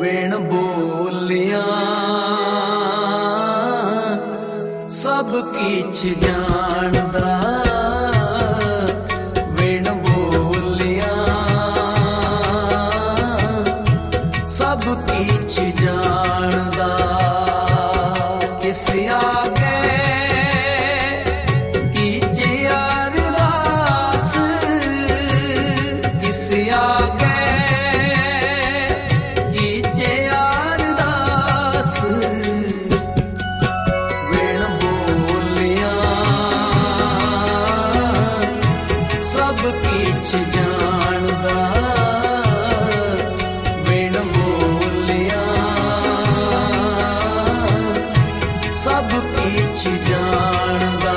ਵੇਣ ਬੋਲਿਆ। ਸਭ ਕੀਛ ਜਾਣਦਾ। ਵੇਣ ਬੋਲਿਆ। ਸਭ ਜਾਣਦਾ ਵੇਣ ਬੋਲਿਆ। ਸਭ ਕੀਛ ਜਾਣਦਾ।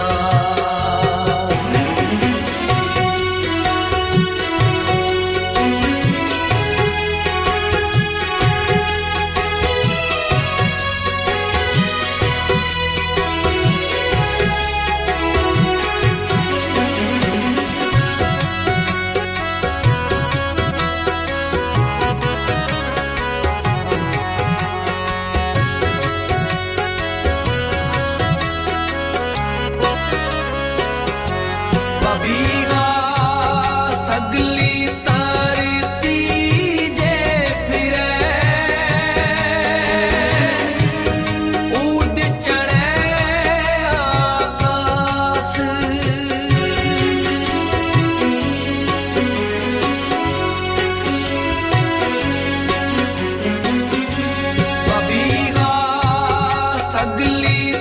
ਸਗਲੀ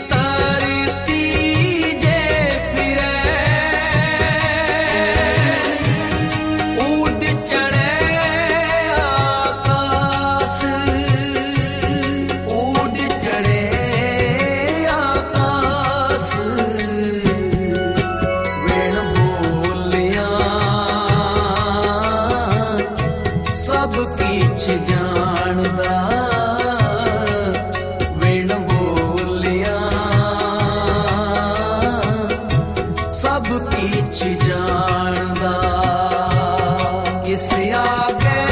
ਕੀਛ ਜਾਣਦਾ। ਕਿਸ ਆਗੇ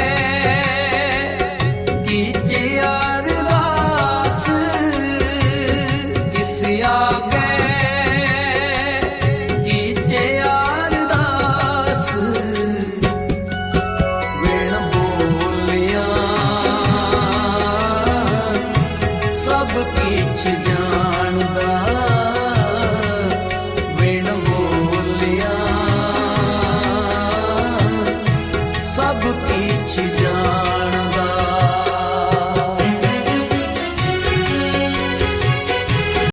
ਕੀਜੇ ਅਰਦਾਸ ਕਿਸ ਆਗੇ ਕੀਜੇ ਅਰਦਾਸ ਵੇਣ ਬੋਲਿਆ, ਸਭ ਕੀਛ ਜਾਣਦਾ।